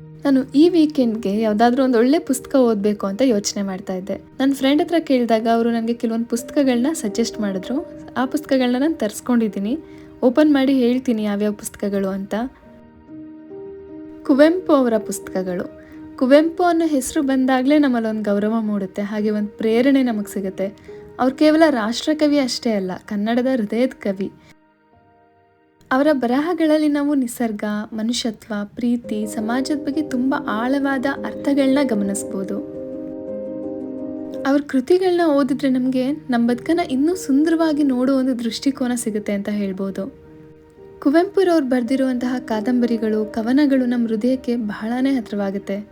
ನಾನು ಈ ವೀಕೆಂಡ್ಗೆ ಯಾವುದಾದ್ರೂ ಒಂದು ಒಳ್ಳೆ ಪುಸ್ತಕ ಓದಬೇಕು ಅಂತ ಯೋಚನೆ ಮಾಡ್ತಾ ಇದ್ದೆ. ನನ್ನ ಫ್ರೆಂಡ್ ಹತ್ರ ಕೇಳಿದಾಗ ಅವರು ನನಗೆ ಕೆಲವೊಂದು ಪುಸ್ತಕಗಳನ್ನ ಸಜೆಸ್ಟ್ ಮಾಡಿದ್ರು. ಆ ಪುಸ್ತಕಗಳನ್ನ ನಾನು ತರಿಸ್ಕೊಂಡಿದ್ದೀನಿ. ಓಪನ್ ಮಾಡಿ ಹೇಳ್ತೀನಿ ಯಾವ್ಯಾವ ಪುಸ್ತಕಗಳು ಅಂತ. ಕುವೆಂಪು ಅವರ ಪುಸ್ತಕಗಳು. ಕುವೆಂಪು ಅನ್ನೋ ಹೆಸರು ಬಂದಾಗಲೇ ನಮ್ಮಲ್ಲಿ ಒಂದು ಗೌರವ ಮೂಡುತ್ತೆ. ಹಾಗೆ ಒಂದು ಪ್ರೇರಣೆ ನಮಗೆ ಸಿಗುತ್ತೆ. ಅವ್ರು ಕೇವಲ ರಾಷ್ಟ್ರಕವಿ ಅಷ್ಟೇ ಅಲ್ಲ, ಕನ್ನಡದ ಹೃದಯದ ಕವಿ. ಅವರ ಬರಹಗಳಲ್ಲಿ ನಾವು ನಿಸರ್ಗ, ಮನುಷ್ಯತ್ವ, ಪ್ರೀತಿ, ಸಮಾಜದ ಬಗ್ಗೆ ತುಂಬ ಆಳವಾದ ಅರ್ಥಗಳನ್ನ ಗಮನಿಸ್ಬೋದು. ಅವ್ರ ಕೃತಿಗಳನ್ನ ಓದಿದ್ರೆ ನಮಗೆ ನಮ್ಮ ಬದುಕನ್ನು ಇನ್ನೂ ಸುಂದರವಾಗಿ ನೋಡೋ ಒಂದು ದೃಷ್ಟಿಕೋನ ಸಿಗುತ್ತೆ ಅಂತ ಹೇಳ್ಬೋದು. ಕುವೆಂಪುರವ್ರು ಬರೆದಿರುವಂತಹ ಕಾದಂಬರಿಗಳು, ಕವನಗಳು ನಮ್ಮ ಹೃದಯಕ್ಕೆ ಬಹಳನೇ ಹತ್ರವಾಗುತ್ತೆ.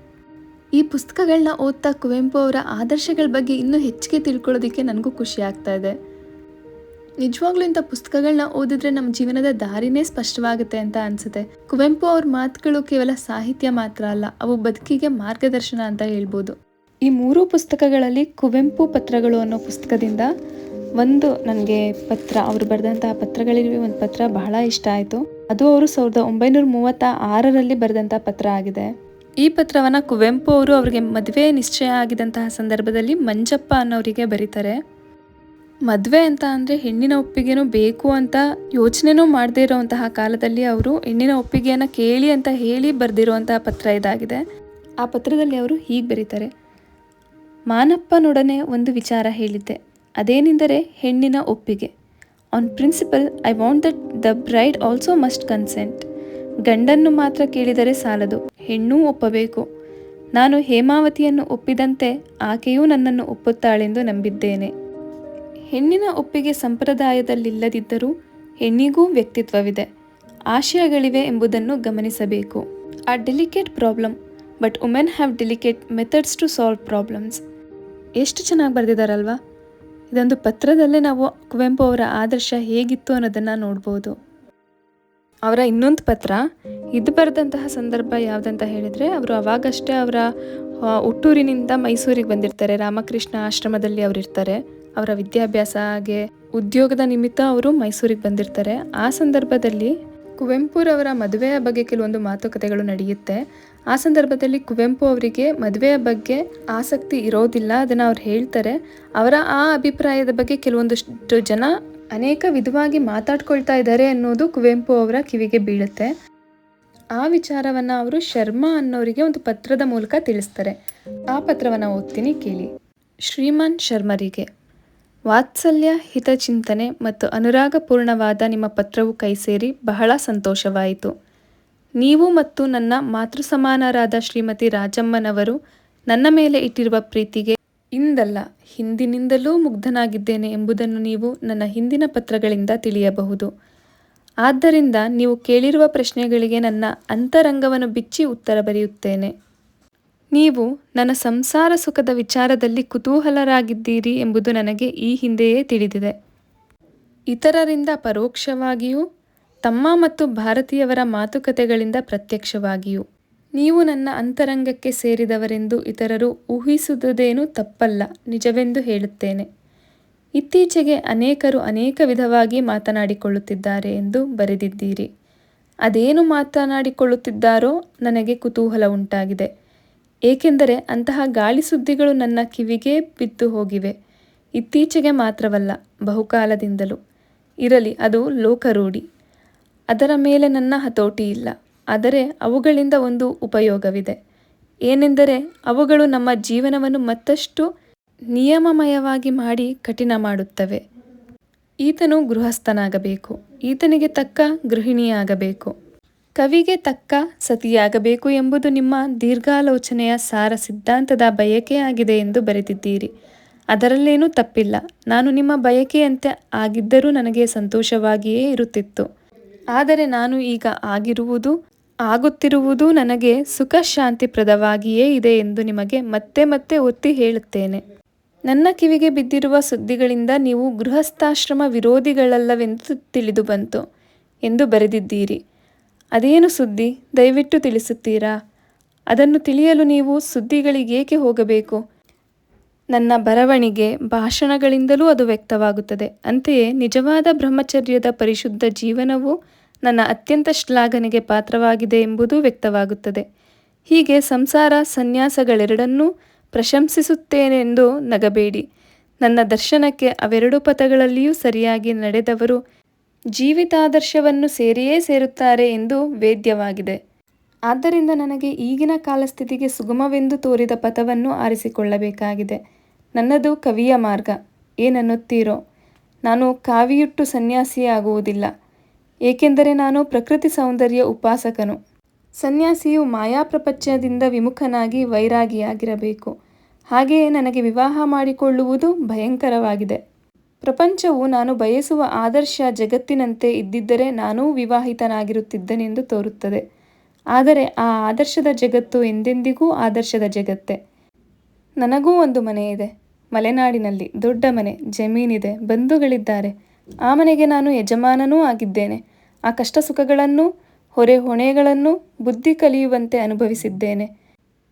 ಈ ಪುಸ್ತಕಗಳನ್ನ ಓದ್ತಾ ಕುವೆಂಪು ಅವರ ಆದರ್ಶಗಳ ಬಗ್ಗೆ ಇನ್ನೂ ಹೆಚ್ಚಿಗೆ ತಿಳ್ಕೊಳ್ಳೋದಕ್ಕೆ ನನಗೂ ಖುಷಿ ಆಗ್ತಾ ಇದೆ. ನಿಜವಾಗ್ಲೂ ಇಂಥ ಪುಸ್ತಕಗಳನ್ನ ಓದಿದ್ರೆ ನಮ್ಮ ಜೀವನದ ದಾರಿನೇ ಸ್ಪಷ್ಟವಾಗುತ್ತೆ ಅಂತ ಅನ್ಸುತ್ತೆ. ಕುವೆಂಪು ಅವ್ರ ಮಾತುಗಳು ಕೇವಲ ಸಾಹಿತ್ಯ ಮಾತ್ರ ಅಲ್ಲ, ಅವು ಬದುಕಿಗೆ ಮಾರ್ಗದರ್ಶನ ಅಂತ ಹೇಳ್ಬೋದು. ಈ ಮೂರು ಪುಸ್ತಕಗಳಲ್ಲಿ ಕುವೆಂಪು ಪತ್ರಗಳು ಅನ್ನೋ ಪುಸ್ತಕದಿಂದ ಒಂದು ನನಗೆ ಪತ್ರ, ಅವರು ಬರೆದಂತಹ ಪತ್ರಗಳಲ್ಲಿ ಒಂದು ಪತ್ರ ಬಹಳ ಇಷ್ಟ ಆಯಿತು. ಅದು ಅವರು ಸಾವಿರದ ಒಂಬೈನೂರ ಮೂವತ್ತ ಆರರಲ್ಲಿ ಬರೆದಂತಹ ಪತ್ರ ಆಗಿದೆ. ಈ ಪತ್ರವನ್ನು ಕುವೆಂಪು ಅವರು ಅವರಿಗೆ ಮದುವೆ ನಿಶ್ಚಯ ಆಗಿದಂತಹ ಸಂದರ್ಭದಲ್ಲಿ ಮಂಜಪ್ಪ ಅನ್ನೋರಿಗೆ ಬರೀತಾರೆ. ಮದುವೆ ಅಂತ ಅಂದರೆ ಹೆಣ್ಣಿನ ಒಪ್ಪಿಗೆನೂ ಬೇಕು ಅಂತ ಯೋಚನೆನೂ ಮಾಡದೇ ಇರೋವಂತಹ ಕಾಲದಲ್ಲಿ ಅವರು ಹೆಣ್ಣಿನ ಒಪ್ಪಿಗೆಯನ್ನು ಕೇಳಿ ಅಂತ ಹೇಳಿ ಬರೆದಿರುವಂತಹ ಪತ್ರ ಇದಾಗಿದೆ. ಆ ಪತ್ರದಲ್ಲಿ ಅವರು ಹೀಗೆ ಬರೀತಾರೆ. ಮಾನಪ್ಪನೊಡನೆ ಒಂದು ವಿಚಾರ ಹೇಳಿದ್ದೆ. ಅದೇನೆಂದರೆ ಹೆಣ್ಣಿನ ಒಪ್ಪಿಗೆ. On principle I want that the bride also must consent ಗಂಡನ್ನು ಮಾತ್ರ ಕೇಳಿದರೆ ಸಾಲದು. ಹೆಣ್ಣೂ ಒಪ್ಪಬೇಕು. ನಾನು ಹೇಮಾವತಿಯನ್ನು ಒಪ್ಪಿದಂತೆ ಆಕೆಯೂ ನನ್ನನ್ನು ಒಪ್ಪುತ್ತಾಳೆಂದು ನಂಬಿದ್ದೇನೆ. ಹೆಣ್ಣಿನ ಒಪ್ಪಿಗೆ ಸಂಪ್ರದಾಯದಲ್ಲಿಲ್ಲದಿದ್ದರೂ ಹೆಣ್ಣಿಗೂ ವ್ಯಕ್ತಿತ್ವವಿದೆ. ಆಶಯಗಳಿವೆ ಎಂಬುದನ್ನು ಗಮನಿಸಬೇಕು. A delicate problem, but women have delicate methods to solve problems. ಎಷ್ಟು ಚೆನ್ನಾಗಿ ಬರೆದಿದ್ದಾರಲ್ವಾ ಇದೊಂದು ಪತ್ರದಲ್ಲೇ ನಾವು ಕುವೆಂಪು ಅವರ ಆದರ್ಶ ಹೇಗಿತ್ತು ಅನ್ನೋದನ್ನು ನೋಡ್ಬೋದು. ಅವರ ಇನ್ನೊಂದು ಪತ್ರ, ಇದು ಬರೆದಂತಹ ಸಂದರ್ಭ ಯಾವುದಂತ ಹೇಳಿದರೆ, ಅವರು ಅವಾಗಷ್ಟೇ ಅವರ ಹುಟ್ಟೂರಿನಿಂದ ಮೈಸೂರಿಗೆ ಬಂದಿರ್ತಾರೆ. ರಾಮಕೃಷ್ಣ ಆಶ್ರಮದಲ್ಲಿ ಅವರು ಇರ್ತಾರೆ ಅವರ ವಿದ್ಯಾಭ್ಯಾಸ ಹಾಗೆ ಉದ್ಯೋಗದ ನಿಮಿತ್ತ ಅವರು ಮೈಸೂರಿಗೆ ಬಂದಿರ್ತಾರೆ. ಆ ಸಂದರ್ಭದಲ್ಲಿ ಕುವೆಂಪುರವರ ಮದುವೆಯ ಬಗ್ಗೆ ಕೆಲವೊಂದು ಮಾತುಕತೆಗಳು ನಡೆಯುತ್ತೆ. ಆ ಸಂದರ್ಭದಲ್ಲಿ ಕುವೆಂಪು ಅವರಿಗೆ ಮದುವೆಯ ಬಗ್ಗೆ ಆಸಕ್ತಿ ಇರೋದಿಲ್ಲ ಅದನ್ನು ಅವ್ರು ಹೇಳ್ತಾರೆ. ಅವರ ಆ ಅಭಿಪ್ರಾಯದ ಬಗ್ಗೆ ಕೆಲವೊಂದಷ್ಟು ಜನ ಅನೇಕ ವಿಧವಾಗಿ ಮಾತಾಡ್ಕೊಳ್ತಾ ಇದ್ದಾರೆ ಅನ್ನೋದು ಕುವೆಂಪು ಅವರ ಕಿವಿಗೆ ಬೀಳುತ್ತೆ. ಆ ವಿಚಾರವನ್ನು ಅವರು ಶರ್ಮಾ ಅನ್ನೋರಿಗೆ ಒಂದು ಪತ್ರದ ಮೂಲಕ ತಿಳಿಸ್ತಾರೆ. ಆ ಪತ್ರವನ್ನು ಓದ್ತೀನಿ ಕೇಳಿ. ಶ್ರೀಮಾನ್ ಶರ್ಮರಿಗೆ. ವಾತ್ಸಲ್ಯ, ಹಿತಚಿಂತನೆ ಮತ್ತು ಅನುರಾಗಪೂರ್ಣವಾದ ನಿಮ್ಮ ಪತ್ರವು ಕೈಸೇರಿ, ಬಹಳ ಸಂತೋಷವಾಯಿತು. ನೀವು ಮತ್ತು ನನ್ನ ಮಾತೃ ಸಮಾನರಾದ ಶ್ರೀಮತಿ ರಾಜಮ್ಮನವರು ನನ್ನ ಮೇಲೆ ಇಟ್ಟಿರುವ ಪ್ರೀತಿಗೆ ಇಂದಲ್ಲ, ಹಿಂದಿನಿಂದಲೂ ಮುಗ್ಧನಾಗಿದ್ದೇನೆ ಎಂಬುದನ್ನು ನೀವು ನನ್ನ ಹಿಂದಿನ ಪತ್ರಗಳಿಂದ ತಿಳಿಯಬಹುದು. ಆದ್ದರಿಂದ ನೀವು ಕೇಳಿರುವ ಪ್ರಶ್ನೆಗಳಿಗೆ ನನ್ನ ಅಂತರಂಗವನ್ನು ಬಿಚ್ಚಿ ಉತ್ತರ ಬರೆಯುತ್ತೇನೆ. ನೀವು ನನ್ನ ಸಂಸಾರ ಸುಖದ ವಿಚಾರದಲ್ಲಿ ಕುತೂಹಲರಾಗಿದ್ದೀರಿ ಎಂಬುದು ನನಗೆ ಈ ಹಿಂದೆಯೇ ತಿಳಿದಿದೆ. ಇತರರಿಂದ ಪರೋಕ್ಷವಾಗಿಯೂ, ತಮ್ಮ ಮತ್ತು ಭಾರತೀಯವರ ಮಾತುಕತೆಗಳಿಂದ ಪ್ರತ್ಯಕ್ಷವಾಗಿಯೂ, ನೀವು ನನ್ನ ಅಂತರಂಗಕ್ಕೆ ಸೇರಿದವರೆಂದು ಇತರರು ಊಹಿಸುವುದೇನೂ ತಪ್ಪಲ್ಲ, ನಿಜವೆಂದು ಹೇಳುತ್ತೇನೆ. ಇತ್ತೀಚೆಗೆ ಅನೇಕರು ಅನೇಕ ವಿಧವಾಗಿ ಮಾತನಾಡಿಕೊಳ್ಳುತ್ತಿದ್ದಾರೆ ಎಂದು ಬರೆದಿದ್ದೀರಿ. ಅದೇನು ಮಾತನಾಡಿಕೊಳ್ಳುತ್ತಿದ್ದಾರೋ ನನಗೆ ಕುತೂಹಲ ಉಂಟಾಗಿದೆ. ಏಕೆಂದರೆ ಅಂತಹ ಗಾಳಿ ಸುದ್ದಿಗಳು ನನ್ನ ಕಿವಿಗೆ ಬಿದ್ದು ಹೋಗಿವೆ. ಇತ್ತೀಚೆಗೆ ಮಾತ್ರವಲ್ಲ, ಬಹುಕಾಲದಿಂದಲೂ. ಇರಲಿ, ಅದು ಲೋಕರೂಢಿ. ಅದರ ಮೇಲೆ ನನ್ನ ಹತೋಟಿ ಇಲ್ಲ ಆದರೆ ಅವುಗಳಿಂದ ಒಂದು ಉಪಯೋಗವಿದೆ. ಏನೆಂದರೆ, ಅವುಗಳು ನಮ್ಮ ಜೀವನವನ್ನು ಮತ್ತಷ್ಟು ನಿಯಮಮಯವಾಗಿ ಮಾಡಿ ಕಠಿಣ ಮಾಡುತ್ತವೆ. ಈತನು ಗೃಹಸ್ಥನಾಗಬೇಕು. ಈತನಿಗೆ ತಕ್ಕ ಗೃಹಿಣಿಯಾಗಬೇಕು. ಕವಿಗೆ ತಕ್ಕ ಸತಿಯಾಗಬೇಕು ಎಂಬುದು ನಿಮ್ಮ ದೀರ್ಘಾಲೋಚನೆಯ ಸಾರ ಸಿದ್ಧಾಂತದ ಬಯಕೆಯಾಗಿದೆ ಎಂದು ಬರೆದಿದ್ದೀರಿ. ಅದರಲ್ಲೇನೂ ತಪ್ಪಿಲ್ಲ. ನಾನು ನಿಮ್ಮ ಬಯಕೆಯಂತೆ ಆಗಿದ್ದರೂ ನನಗೆ ಸಂತೋಷವಾಗಿಯೇ ಇರುತ್ತಿತ್ತು. ಆದರೆ ನಾನು ಈಗ ಆಗಿರುವುದು, ಆಗುತ್ತಿರುವುದು ನನಗೆ ಸುಖ ಶಾಂತಿಪ್ರದವಾಗಿಯೇ ಇದೆ ಎಂದು ನಿಮಗೆ ಮತ್ತೆ ಮತ್ತೆ ಒತ್ತಿ ಹೇಳುತ್ತೇನೆ. ನನ್ನ ಕಿವಿಗೆ ಬಿದ್ದಿರುವ ಸುದ್ದಿಗಳಿಂದ ನೀವು ಗೃಹಸ್ಥಾಶ್ರಮ ವಿರೋಧಿಗಳಲ್ಲವೆಂದು ತಿಳಿದು ಬಂತು ಎಂದು ಬರೆದಿದ್ದೀರಿ. ಅದೇನು ಸುದ್ದಿ? ದಯವಿಟ್ಟು ತಿಳಿಸುತ್ತೀರಾ? ಅದನ್ನು ತಿಳಿಯಲು ನೀವು ಸುದ್ದಿಗಳಿಗೇಕೆ ಹೋಗಬೇಕು? ನನ್ನ ಬರವಣಿಗೆ ಭಾಷಣಗಳಿಂದಲೂ ಅದು ವ್ಯಕ್ತವಾಗುತ್ತದೆ. ಅಂತೆಯೇ ನಿಜವಾದ ಬ್ರಹ್ಮಚರ್ಯದ ಪರಿಶುದ್ಧ ಜೀವನವು ನನ್ನ ಅತ್ಯಂತ ಶ್ಲಾಘನೆಗೆ ಪಾತ್ರವಾಗಿದೆ ಎಂಬುದೂ ವ್ಯಕ್ತವಾಗುತ್ತದೆ. ಹೀಗೆ ಸಂಸಾರ ಸನ್ಯಾಸಗಳೆರಡನ್ನೂ ಪ್ರಶಂಸಿಸುತ್ತೇನೆಂದು ನಗಬೇಡಿ. ನನ್ನ ದರ್ಶನಕ್ಕೆ ಅವೆರಡು ಪಥಗಳಲ್ಲಿಯೂ ಸರಿಯಾಗಿ ನಡೆದವರು ಜೀವಿತಾದರ್ಶವನ್ನು ಸೇರಿಯೇ ಸೇರುತ್ತಾರೆ ಎಂದು ವೇದ್ಯವಾಗಿದೆ. ಆದ್ದರಿಂದ ನನಗೆ ಈಗಿನ ಕಾಲಸ್ಥಿತಿಗೆ ಸುಗಮವೆಂದು ತೋರಿದ ಪಥವನ್ನು ಆರಿಸಿಕೊಳ್ಳಬೇಕಾಗಿದೆ. ನನ್ನದು ಕವಿಯ ಮಾರ್ಗ. ಏನನ್ನುತ್ತೀರೋ? ನಾನು ಕಾವಿಯುಟ್ಟು ಸನ್ಯಾಸಿಯಾಗುವುದಿಲ್ಲ. ಏಕೆಂದರೆ ನಾನು ಪ್ರಕೃತಿ ಸೌಂದರ್ಯ ಉಪಾಸಕನು. ಸನ್ಯಾಸಿಯು ಮಾಯಾ ಪ್ರಪಂಚದಿಂದ ವಿಮುಖನಾಗಿ ವೈರಾಗಿಯಾಗಿರಬೇಕು. ಹಾಗೆಯೇ ನನಗೆ ವಿವಾಹ ಮಾಡಿಕೊಳ್ಳುವುದು ಭಯಂಕರವಾಗಿದೆ. ಪ್ರಪಂಚವು ನಾನು ಬಯಸುವ ಆದರ್ಶ ಜಗತ್ತಿನಂತೆ ಇದ್ದಿದ್ದರೆ ನಾನೂ ವಿವಾಹಿತನಾಗಿರುತ್ತಿದ್ದನೆಂದು ತೋರುತ್ತದೆ. ಆದರೆ ಆ ಆದರ್ಶದ ಜಗತ್ತು ಎಂದೆಂದಿಗೂ ಆದರ್ಶದ ಜಗತ್ತೇ. ನನಗೂ ಒಂದು ಮನೆ ಇದೆ ಮಲೆನಾಡಿನಲ್ಲಿ ದೊಡ್ಡ ಮನೆ, ಜಮೀನಿದೆ, ಬಂಧುಗಳಿದ್ದಾರೆ. ಆ ಮನೆಗೆ ನಾನು ಯಜಮಾನನೂ ಆಗಿದ್ದೇನೆ. ಆ ಕಷ್ಟ ಸುಖಗಳನ್ನು ಹೊರೆ ಹೊಣೆಗಳನ್ನು ಬುದ್ಧಿ ಕಲಿಯುವಂತೆ ಅನುಭವಿಸಿದ್ದೇನೆ.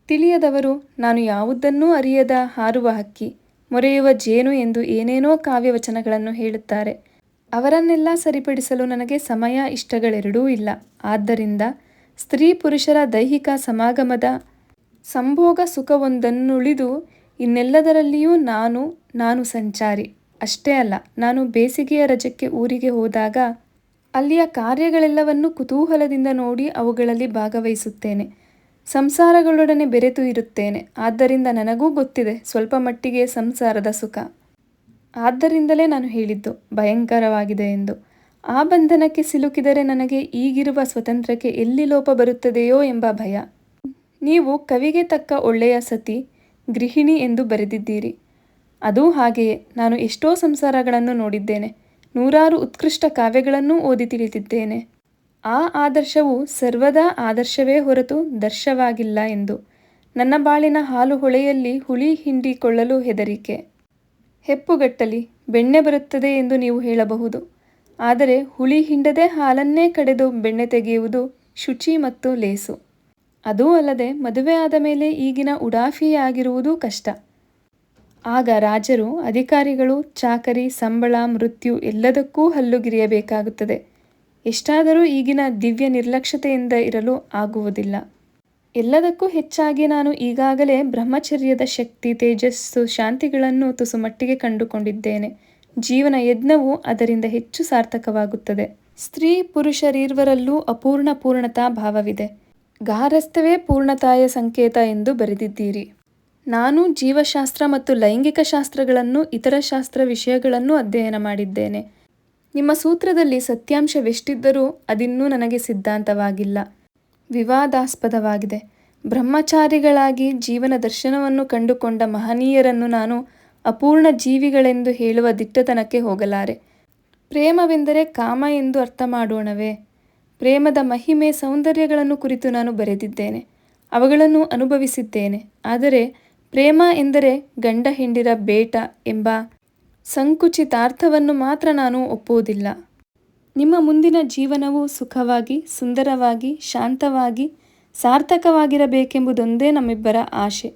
ತಿಳಿಯದವರು ನಾನು ಯಾವುದನ್ನೂ ಅರಿಯದ ಹಾರುವ ಹಕ್ಕಿ. ಮೊರೆಯುವ ಜೇನು ಎಂದು ಏನೇನೋ ಕಾವ್ಯವಚನಗಳನ್ನು ಹೇಳುತ್ತಾರೆ. ಅವರನ್ನೆಲ್ಲ ಸರಿಪಡಿಸಲು ನನಗೆ ಸಮಯ ಇಷ್ಟಗಳೆರಡೂ ಇಲ್ಲ. ಆದ್ದರಿಂದ ಸ್ತ್ರೀ ಪುರುಷರ ದೈಹಿಕ ಸಮಾಗಮದ ಸಂಭೋಗ ಸುಖವೊಂದನ್ನುಳಿದು ಇನ್ನೆಲ್ಲದರಲ್ಲಿಯೂ ನಾನು ನಾನು ಸಂಚಾರಿ. ಅಷ್ಟೇ ಅಲ್ಲ, ನಾನು ಬೇಸಿಗೆಯ ರಜಕ್ಕೆ ಊರಿಗೆ ಹೋದಾಗ ಅಲ್ಲಿಯ ಕಾರ್ಯಗಳೆಲ್ಲವನ್ನು ಕುತೂಹಲದಿಂದ ನೋಡಿ ಅವುಗಳಲ್ಲಿ ಭಾಗವಹಿಸುತ್ತೇನೆ. ಸಂಸಾರಗಳೊಡನೆ ಬೆರೆತು ಇರುತ್ತೇನೆ. ಆದ್ದರಿಂದ ನನಗೂ ಗೊತ್ತಿದೆ, ಸ್ವಲ್ಪ ಮಟ್ಟಿಗೆ ಸಂಸಾರದ ಸುಖ. ಆದ್ದರಿಂದಲೇ ನಾನು ಹೇಳಿದ್ದು, ಭಯಂಕರವಾಗಿದೆ ಎಂದು. ಆ ಬಂಧನಕ್ಕೆ ಸಿಲುಕಿದರೆ ನನಗೆ ಈಗಿರುವ ಸ್ವತಂತ್ರಕ್ಕೆ ಎಲ್ಲಿ ಲೋಪ ಬರುತ್ತದೆಯೋ ಎಂಬ ಭಯ. ನೀವು ಕವಿಗೆ ತಕ್ಕ ಒಳ್ಳೆಯ ಸತಿ, ಗೃಹಿಣಿ ಎಂದು ಬರೆದಿದ್ದೀರಿ. ಅದೂ ಹಾಗೆಯೇ, ನಾನು ಎಷ್ಟೋ ಸಂಸಾರಗಳನ್ನು ನೋಡಿದ್ದೇನೆ. ನೂರಾರು ಉತ್ಕೃಷ್ಟ ಕಾವ್ಯಗಳನ್ನೂ ಓದಿ ತಿಳಿದಿದ್ದೇನೆ. ಆ ಆದರ್ಶವು ಸರ್ವದಾ ಆದರ್ಶವೇ ಹೊರತು ದರ್ಶವಾಗಿಲ್ಲ ಎಂದು. ನನ್ನ ಬಾಳಿನ ಹಾಲು ಹೊಳೆಯಲ್ಲಿ ಹುಳಿ ಹಿಂಡಿಕೊಳ್ಳಲು ಹೆದರಿಕೆ. ಹೆಪ್ಪುಗಟ್ಟಲಿ, ಬೆಣ್ಣೆ ಬರುತ್ತದೆ ಎಂದು ನೀವು ಹೇಳಬಹುದು. ಆದರೆ ಹುಳಿ ಹಿಂಡದೆ ಹಾಲನ್ನೇ ಕಡೆದು ಬೆಣ್ಣೆ ತೆಗೆಯುವುದು ಶುಚಿ ಮತ್ತು ಲೇಸು. ಅದೂ ಅಲ್ಲದೆ ಮದುವೆ ಆದ ಮೇಲೆ ಈಗಿನ ಉಡಾಫಿಯಾಗಿರುವುದು ಕಷ್ಟ. ಆಗ ರಾಜರು, ಅಧಿಕಾರಿಗಳು, ಚಾಕರಿ, ಸಂಬಳ, ಮೃತ್ಯು ಎಲ್ಲದಕ್ಕೂ ಹಲ್ಲುಗಿರಿಯಬೇಕಾಗುತ್ತದೆ. ಎಷ್ಟಾದರೂ ಈಗಿನ ದಿವ್ಯ ನಿರ್ಲಕ್ಷ್ಯತೆಯಿಂದ ಇರಲು ಆಗುವುದಿಲ್ಲ. ಎಲ್ಲದಕ್ಕೂ ಹೆಚ್ಚಾಗಿ ನಾನು ಈಗಾಗಲೇ ಬ್ರಹ್ಮಚರ್ಯದ ಶಕ್ತಿ, ತೇಜಸ್ಸು, ಶಾಂತಿಗಳನ್ನು ತುಸು ಮಟ್ಟಿಗೆ ಕಂಡುಕೊಂಡಿದ್ದೇನೆ. ಜೀವನ ಯಜ್ಞವು ಅದರಿಂದ ಹೆಚ್ಚು ಸಾರ್ಥಕವಾಗುತ್ತದೆ. ಸ್ತ್ರೀ ಪುರುಷರೀರ್ವರಲ್ಲೂ ಅಪೂರ್ಣ ಪೂರ್ಣತಾ ಭಾವವಿದೆ. ಗಾರಸ್ಥವೇ ಪೂರ್ಣತಾಯ ಸಂಕೇತ ಎಂದು ಬರೆದಿದ್ದೀರಿ. ನಾನು ಜೀವಶಾಸ್ತ್ರ ಮತ್ತು ಲೈಂಗಿಕ ಶಾಸ್ತ್ರಗಳನ್ನು ಇತರ ಶಾಸ್ತ್ರ ವಿಷಯಗಳನ್ನು ಅಧ್ಯಯನ ಮಾಡಿದ್ದೇನೆ. ನಿಮ್ಮ ಸೂತ್ರದಲ್ಲಿ ಸತ್ಯಾಂಶವೆಷ್ಟಿದ್ದರೂ ಅದಿನ್ನೂ ನನಗೆ ಸಿದ್ಧಾಂತವಾಗಿಲ್ಲ. ವಿವಾದಾಸ್ಪದವಾಗಿದೆ. ಬ್ರಹ್ಮಚಾರಿಗಳಾಗಿ ಜೀವನ ದರ್ಶನವನ್ನು ಕಂಡುಕೊಂಡ ಮಹನೀಯರನ್ನು ನಾನು ಅಪೂರ್ಣ ಜೀವಿಗಳೆಂದು ಹೇಳುವ ದಿಟ್ಟತನಕ್ಕೆ ಹೋಗಲಾರೆ. ಪ್ರೇಮವೆಂದರೆ ಕಾಮ ಎಂದು ಅರ್ಥ ಮಾಡೋಣವೇ. ಪ್ರೇಮದ ಮಹಿಮೆ ಸೌಂದರ್ಯಗಳನ್ನು ಕುರಿತು ನಾನು ಬರೆದಿದ್ದೇನೆ. ಅವುಗಳನ್ನು ಅನುಭವಿಸಿದ್ದೇನೆ. ಆದರೆ ಪ್ರೇಮ ಎಂದರೆ ಗಂಡ ಹೆಂಡಿರ ಬೇಟ ಎಂಬ ಸಂಕುಚಿತಾರ್ಥವನ್ನು ಮಾತ್ರ ನಾನು ಒಪ್ಪುವುದಿಲ್ಲ. ನಿಮ್ಮ ಮುಂದಿನ ಜೀವನವು ಸುಖವಾಗಿ, ಸುಂದರವಾಗಿ, ಶಾಂತವಾಗಿ, ಸಾರ್ಥಕವಾಗಿರಬೇಕೆಂಬುದೊಂದೇ ನಮ್ಮಿಬ್ಬರ ಆಶೆ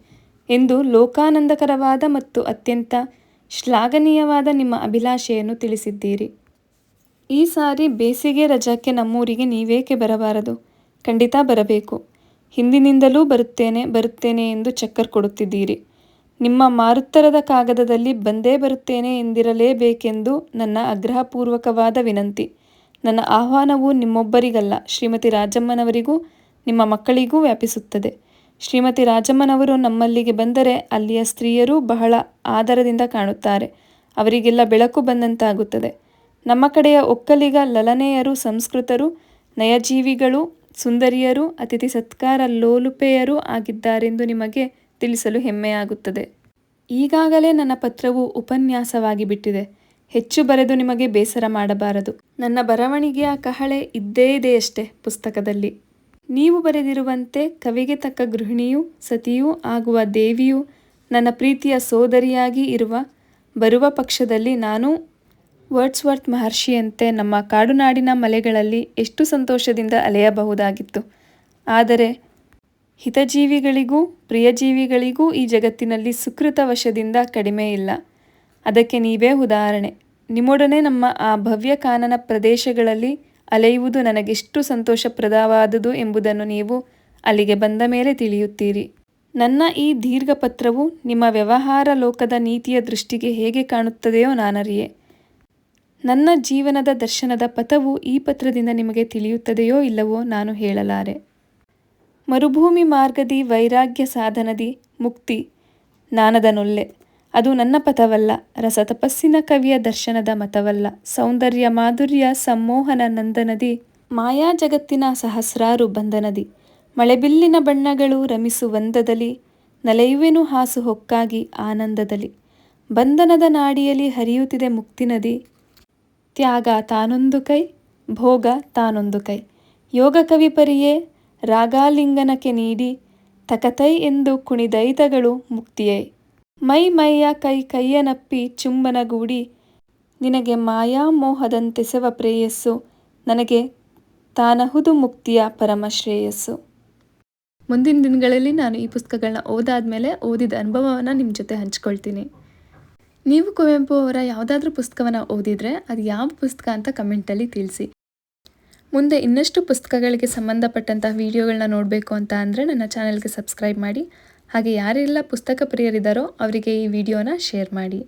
ಎಂದು ಲೋಕಾನಂದಕರವಾದ ಮತ್ತು ಅತ್ಯಂತ ಶ್ಲಾಘನೀಯವಾದ ನಿಮ್ಮ ಅಭಿಲಾಷೆಯನ್ನು ತಿಳಿಸಿದ್ದೀರಿ. ಈ ಸಾರಿ ಬೇಸಿಗೆ ರಜಕ್ಕೆ ನಮ್ಮೂರಿಗೆ ನೀವೇಕೆ ಬರಬಾರದು? ಖಂಡಿತ ಬರಬೇಕು. ಹಿಂದಿನಿಂದಲೂ ಬರುತ್ತೇನೆ ಬರುತ್ತೇನೆ ಎಂದು ಚಕ್ಕರ್ ಕೊಡುತ್ತಿದ್ದೀರಿ. ನಿಮ್ಮ ಮಾರುತ್ತರದ ಕಾಗದದಲ್ಲಿ ಬಂದೇ ಬರುತ್ತೇನೆ ಎಂದಿರಲೇಬೇಕೆಂದು ನನ್ನ ಆಗ್ರಹಪೂರ್ವಕವಾದ ವಿನಂತಿ. ನನ್ನ ಆಹ್ವಾನವು ನಿಮ್ಮೊಬ್ಬರಿಗಲ್ಲ, ಶ್ರೀಮತಿ ರಾಜಮ್ಮನವರಿಗೂ, ನಿಮ್ಮ ಮಕ್ಕಳಿಗೂ ವ್ಯಾಪಿಸುತ್ತದೆ. ಶ್ರೀಮತಿ ರಾಜಮ್ಮನವರು ನಮ್ಮಲ್ಲಿಗೆ ಬಂದರೆ ಅಲ್ಲಿಯ ಸ್ತ್ರೀಯರೂ ಬಹಳ ಆದರದಿಂದ ಕಾಣುತ್ತಾರೆ. ಅವರಿಗೆಲ್ಲ ಬೆಳಕು ಬಂದಂತಾಗುತ್ತದೆ. ನಮ್ಮ ಕಡೆಯ ಒಕ್ಕಲಿಗ ಲಲನೆಯರು, ಸಂಸ್ಕೃತರು, ನಯಜೀವಿಗಳು, ಸುಂದರಿಯರು, ಅತಿಥಿ ಸತ್ಕಾರ ಲೋಲುಪೆಯರೂ ಆಗಿದ್ದಾರೆಂದು ನಿಮಗೆ ತಿಳಿಸಲು ಹೆಮ್ಮೆಯಾಗುತ್ತದೆ. ಈಗಾಗಲೇ ನನ್ನ ಪತ್ರವು ಉಪನ್ಯಾಸವಾಗಿ ಬಿಟ್ಟಿದೆ. ಹೆಚ್ಚು ಬರೆದು ನಿಮಗೆ ಬೇಸರ ಮಾಡಬಾರದು. ನನ್ನ ಬರವಣಿಗೆಯ ಕಹಳೆ ಇದ್ದೇ ಇದೆಯಷ್ಟೇ ಪುಸ್ತಕದಲ್ಲಿ. ನೀವು ಬರೆದಿರುವಂತೆ ಕವಿಗೆ ತಕ್ಕ ಗೃಹಿಣಿಯೂ, ಸತಿಯೂ ಆಗುವ ದೇವಿಯೂ ನನ್ನ ಪ್ರೀತಿಯ ಸೋದರಿಯಾಗಿ ಇರುವ ಬರುವ ಪಕ್ಷದಲ್ಲಿ ನಾನು ವರ್ಡ್ಸ್ವರ್ತ್ ಮಹರ್ಷಿಯಂತೆ ನಮ್ಮ ಕಾಡುನಾಡಿನ ಮಲೆಗಳಲ್ಲಿ ಎಷ್ಟು ಸಂತೋಷದಿಂದ ಅಲೆಯಬಹುದಾಗಿತ್ತು. ಆದರೆ ಹಿತಜೀವಿಗಳಿಗೂ, ಪ್ರಿಯಜೀವಿಗಳಿಗೂ ಈ ಜಗತ್ತಿನಲ್ಲಿ ಸುಕೃತ ವಶದಿಂದ ಕಡಿಮೆ ಇಲ್ಲ. ಅದಕ್ಕೆ ನೀವೇ ಉದಾಹರಣೆ. ನಿಮ್ಮೊಡನೆ ನಮ್ಮ ಆ ಭವ್ಯ ಕಾನನ ಪ್ರದೇಶಗಳಲ್ಲಿ ಅಲೆಯುವುದು ನನಗೆಷ್ಟು ಸಂತೋಷಪ್ರದವಾದುದು ಎಂಬುದನ್ನು ನೀವು ಅಲ್ಲಿಗೆ ಬಂದ ಮೇಲೆ ತಿಳಿಯುತ್ತೀರಿ. ನನ್ನ ಈ ದೀರ್ಘ ಪತ್ರವು ನಿಮ್ಮ ವ್ಯವಹಾರ ಲೋಕದ ನೀತಿಯ ದೃಷ್ಟಿಗೆ ಹೇಗೆ ಕಾಣುತ್ತದೆಯೋ ನಾನರಿಯೇ. ನನ್ನ ಜೀವನದ ದರ್ಶನದ ಪಥವು ಈ ಪತ್ರದಿಂದ ನಿಮಗೆ ತಿಳಿಯುತ್ತದೆಯೋ ಇಲ್ಲವೋ ನಾನು ಹೇಳಲಾರೆ. ಮರುಭೂಮಿ ಮಾರ್ಗದಿ ವೈರಾಗ್ಯ ಸಾಧನದಿ ಮುಕ್ತಿ ನಾನದನೊಲ್ಲೆ ಅದು ನನ್ನ ಪಥವಲ್ಲ ರಸ ತಪಸ್ಸಿನ ಕವಿಯ ದರ್ಶನದ ಮತವಲ್ಲ, ಸೌಂದರ್ಯ ಮಾಧುರ್ಯ ಸಮ್ಮೋಹನ ನಂದನದಿ, ಮಾಯಾ ಜಗತ್ತಿನ ಸಹಸ್ರಾರು ಬಂಧನದಿ. ಮಳೆಬಿಲ್ಲಿನ ಬಣ್ಣಗಳು ರಮಿಸುವಂದದಲ್ಲಿ ನಲೆಯುವೆನು ಹಾಸು ಹೊಕ್ಕಾಗಿ ಆನಂದದಲ್ಲಿ. ಬಂಧನದ ನಾಡಿಯಲ್ಲಿ ಹರಿಯುತ್ತಿದೆ ಮುಕ್ತಿ ನದಿ. ತ್ಯಾಗ ತಾನೊಂದು ಕೈ, ಭೋಗ ತಾನೊಂದು ಕೈ. ಯೋಗ ಕವಿ ರಾಗಾಲಿಂಗನಕ್ಕೆ ನೀಡಿ ತಕತೈ ಎಂದು ಕುಣಿದೈತಗಳು ಮುಕ್ತಿಯೈ. ಮೈ ಮೈಯ ಕೈ ಕೈಯನಪ್ಪಿ ಚುಂಬನಗೂಡಿ, ನಿನಗೆ ಮಾಯಾ ಮೋಹದಂತೆಸವ ಪ್ರೇಯಸ್ಸು, ನನಗೆ ತಾನಹುದು ಮುಕ್ತಿಯ ಪರಮಶ್ರೇಯಸ್ಸು ಮುಂದಿನ ದಿನಗಳಲ್ಲಿ ನಾನು ಈ ಪುಸ್ತಕಗಳನ್ನ ಓದಾದ್ಮೇಲೆ ಓದಿದ ಅನುಭವವನ್ನು ನಿಮ್ಮ ಜೊತೆ ಹಂಚ್ಕೊಳ್ತೀನಿ. ನೀವು ಕುವೆಂಪು ಅವರ ಯಾವುದಾದ್ರೂ ಪುಸ್ತಕವನ್ನು ಓದಿದರೆ ಅದು ಯಾವ ಪುಸ್ತಕ ಅಂತ ಕಮೆಂಟಲ್ಲಿ ತಿಳಿಸಿ. ಮುಂದೆ ಇನ್ನಷ್ಟು ಪುಸ್ತಕಗಳಿಗೆ ಸಂಬಂಧಪಟ್ಟಂತಹ ವಿಡಿಯೋಗಳನ್ನ ನೋಡಬೇಕು ಅಂತ ಅಂದರೆ ನನ್ನ ಚಾನಲ್ಗೆ ಸಬ್ಸ್ಕ್ರೈಬ್ ಮಾಡಿ. ಹಾಗೆ ಯಾರೆಲ್ಲ ಪುಸ್ತಕ ಪ್ರಿಯರಿದ್ದಾರೋ ಅವರಿಗೆ ಈ ವಿಡಿಯೋನ ಶೇರ್ ಮಾಡಿ.